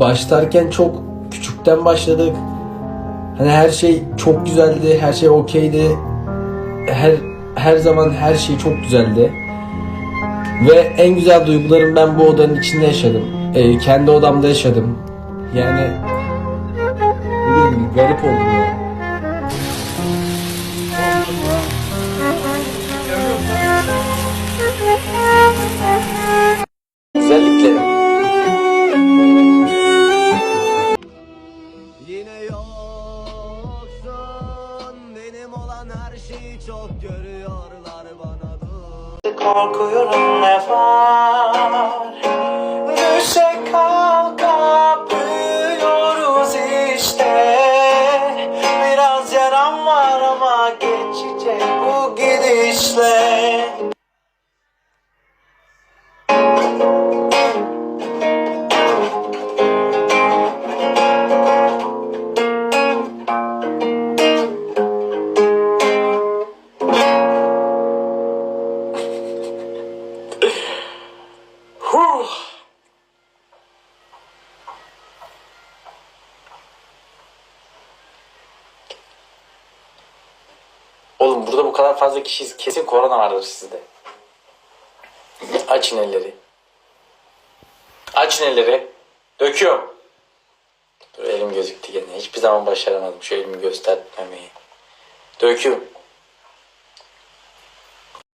başlarken çok küçükten başladık. Hani her şey çok güzeldi, her şey okeydi. Her her zaman her şey çok güzeldi. Ve en güzel duygularımı ben bu odanın içinde yaşadım. Ee, kendi odamda yaşadım. Yani ne bileyim garip oldum ya. Şeyi çok görüyorlar bana dur Korkuyorum ne var? Düşe kalka büyüyoruz işte. Biraz yaram var ama geçecek bu gidişle Huh. Oğlum burada bu kadar fazla kişiyiz. Kesin korona vardır sizde. Açın elleri. Açın elleri. Döküyorum. Dur elim gözüktü gene. Hiçbir zaman başaramadım şu elimi göstermemeyi. Döküyorum.